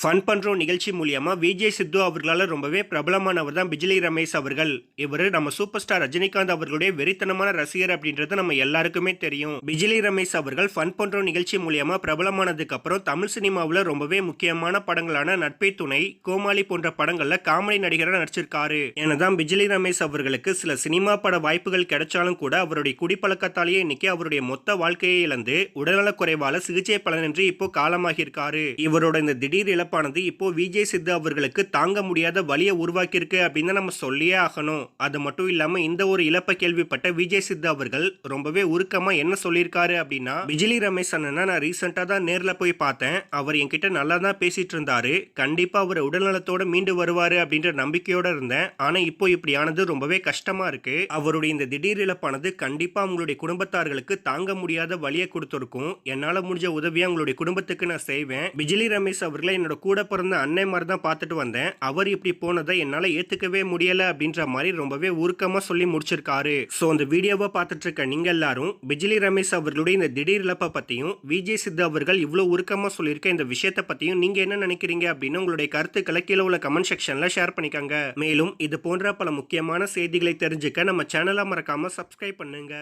Fun பண்ணுறோம் நிகழ்ச்சி மூலியமாக விஜய் சித்து அவர்களால் ரொம்பவே பிரபலமானவர் தான் பிஜிலி ரமேஷ் அவர்கள். இவர் நம்ம சூப்பர் ஸ்டார் ரஜினிகாந்த் அவர்களுடைய வெறித்தனமான ரசிகர் அப்படின்றது நம்ம எல்லாருக்குமே தெரியும். பிஜிலி ரமேஷ் அவர்கள் ஃபன் பண்ணுறோம் நிகழ்ச்சி மூலியமாக பிரபலமானதுக்கு அப்புறம் தமிழ் சினிமாவில் ரொம்பவே முக்கியமான படங்களான நட்பை துணை கோமாளி போன்ற படங்களில் காமெடி நடிகராக நடிச்சிருக்காரு. எனதான் பிஜிலி ரமேஷ் அவர்களுக்கு சில சினிமா பட வாய்ப்புகள் கிடைச்சாலும் கூட அவருடைய குடிப்பழக்கத்தாலேயே இன்னைக்கு அவருடைய மொத்த வாழ்க்கையை இழந்து உடல்நலக் குறைவால சிகிச்சை பலனின்றி இப்போ காலமாகியிருக்காரு. இவரோட இந்த திடீர் இழப்பானது இப்போ விஜய் சித்து அவர்களுக்கு தாங்க முடியாத வழியை உருவாக்கியிருக்கு அப்படின்னு தான் நம்ம சொல்லியே ஆகணும். அது மட்டும் இல்லாம இந்த ஒரு இழப்பை கேள்விப்பட்ட விஜய் சித்து அவர்கள் ரொம்பவே உருக்கமா என்ன சொல்லியிருக்காரு அப்படின்னா விஜிலி ரமேஷ் அண்ணனை நான் ரீசெண்டா தான் நேர்ல போய் பார்த்தேன். அவர் என்கிட்ட நல்லா தான் பேசிட்டு இருந்தாரு. கண்டிப்பா அவர் உடல்நலத்தோட மீண்டு வருவாரு அப்படின்ற நம்பிக்கையோட இருந்தேன். ஆனா இப்போ இப்படி ஆனது ரொம்பவே கஷ்டமா இருக்கு. அவருடைய இந்த திடீர் இழப்பானது கண்டிப்பா உங்களுடைய குடும்பத்தார்களுக்கு தாங்க முடியாத வழியை கொடுத்துருக்கும். என்னால முடிஞ்ச உதவியை உங்களுடைய குடும்பத்துக்கு நான் செய்வேன். விஜிலி ரமேஷ் அவர்களை என்னோட கூட பிறந்த அன்னை மாதிரி தான் பார்த்துட்டு வந்தேன். அவர் இப்படி போனதை என்னால் ஏற்றுக்கவே முடியல அப்படின்ற மாதிரி ரொம்பவே உருக்கமாக சொல்லி முடிச்சிருக்காரு. ஸோ அந்த வீடியோவை பார்த்துட்டு இருக்க நீங்க எல்லாரும் பிஜிலி ரமேஷ் அவர்களுடைய இந்த திடீர் இழப்பை பற்றியும் விஜய் சித்து அவர்கள் இவ்வளோ உருக்கமாக சொல்லியிருக்க இந்த விஷயத்தை பற்றியும் நீங்க என்ன நினைக்கிறீங்க அப்படின்னு உங்களுடைய கருத்துக்களை கீழே உள்ள கமெண்ட் செக்ஷன்ல ஷேர் பண்ணிக்கோங்க. மேலும் இது போன்ற பல முக்கியமான செய்திகளை தெரிஞ்சுக்க நம்ம சேனலை மறக்காம சப்ஸ்கிரைப் பண்ணுங்க.